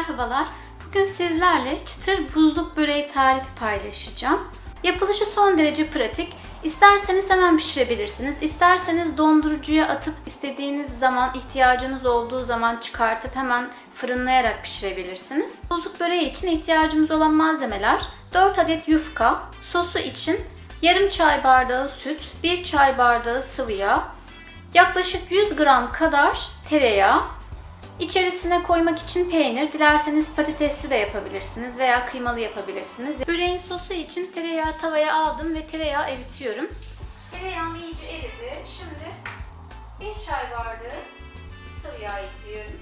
Merhabalar. Bugün sizlerle çıtır buzluk böreği tarifi paylaşacağım. Yapılışı son derece pratik. İsterseniz hemen pişirebilirsiniz. İsterseniz dondurucuya atıp istediğiniz zaman, ihtiyacınız olduğu zaman çıkartıp hemen fırınlayarak pişirebilirsiniz. Buzluk böreği için ihtiyacımız olan malzemeler 4 adet yufka, sosu için yarım çay bardağı süt, 1 çay bardağı sıvı yağ, yaklaşık 100 gram kadar tereyağı, İçerisine koymak için peynir, dilerseniz patatesli de yapabilirsiniz veya kıymalı yapabilirsiniz. Böreğin sosu için tereyağı tavaya aldım ve tereyağı eritiyorum. Tereyağım iyice eridi. Şimdi bir çay bardağı sıvı yağ ekliyorum.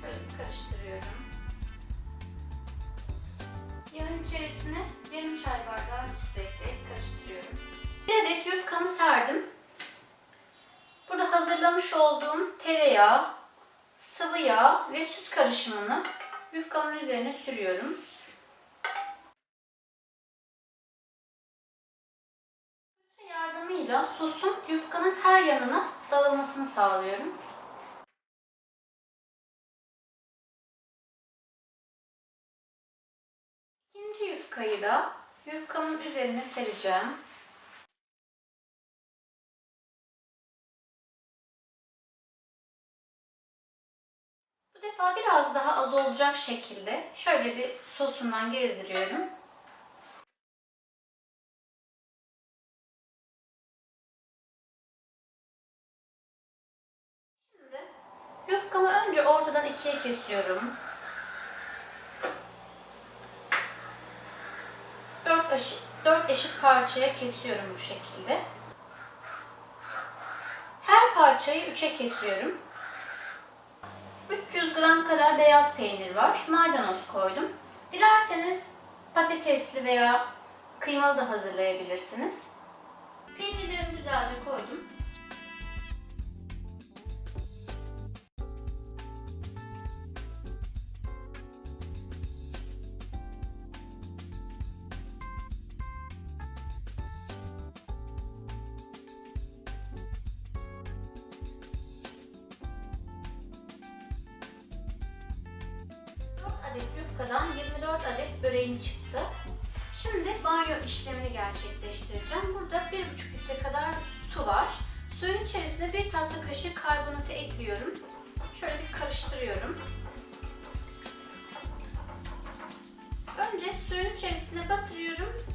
Şöyle karıştırıyorum. Yağın içerisine yarım çay bardağı süt ekleyip karıştırıyorum. Bir adet yufkamı serdim. Burada hazırlamış olduğum tereyağı, sıvı yağ ve süt karışımını yufkamın üzerine sürüyorum. Yardımıyla sosun yufkanın her yanına dağılmasını sağlıyorum. İkinci yufkayı da yufkamın üzerine sereceğim. Defa biraz daha az olacak şekilde şöyle bir sosundan gezdiriyorum. Şimdi yufkamı önce ortadan ikiye kesiyorum. Dört eşit, dört eşit parçaya kesiyorum bu şekilde. Her parçayı üçe kesiyorum. 300 gram kadar beyaz peynir var. Maydanoz koydum. Dilerseniz patatesli veya kıymalı da hazırlayabilirsiniz. Peynirlerimi güzelce koydum. Yufkadan 24 adet böreğim çıktı. Şimdi banyo işlemini gerçekleştireceğim. Burada 1,5 litre kadar su var. Suyun içerisine bir tatlı kaşığı karbonatı ekliyorum. Şöyle bir karıştırıyorum. Önce suyun içerisine batırıyorum.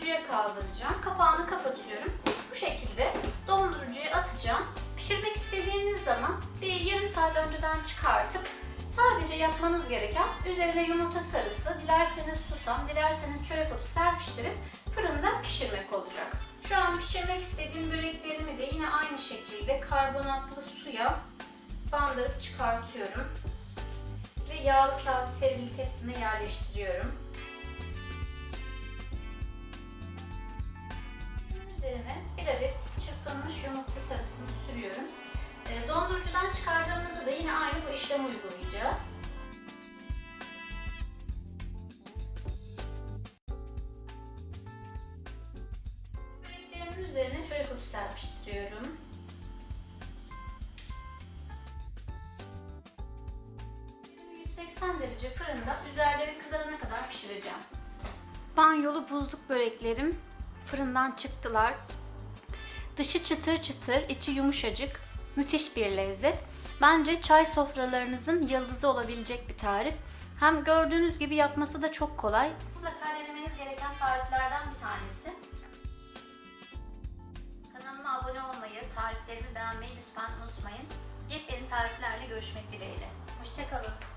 Dondurucuya kaldıracağım. Kapağını kapatıyorum. Bu şekilde dondurucuya atacağım. Pişirmek istediğiniz zaman bir yarım saat önceden çıkartıp sadece yapmanız gereken üzerine yumurta sarısı, dilerseniz susam, dilerseniz çörek otu serpiştirip fırında pişirmek olacak. Şu an pişirmek istediğim böreklerimi de yine aynı şekilde karbonatlı suya bandırıp çıkartıyorum. Ve yağlı kağıt serili tepsime yerleştiriyorum. Bir adet çırpılmış yumurta sarısını sürüyorum. E, dondurucudan çıkardığımızda da yine aynı bu işlemi uygulayacağız. Böreklerimin üzerine çörek otu serpiştiriyorum. derece fırında üzerleri kızarana kadar pişireceğim. Banyolu buzluk böreklerim fırından çıktılar. Dışı çıtır çıtır, içi yumuşacık. Müthiş bir lezzet. Bence çay sofralarınızın yıldızı olabilecek bir tarif. Hem gördüğünüz gibi yapması da çok kolay. Mutlaka denemeniz gereken tariflerden bir tanesi. Kanalıma abone olmayı, tariflerimi beğenmeyi lütfen unutmayın. Yepyeni tariflerle görüşmek dileğiyle. Hoşçakalın.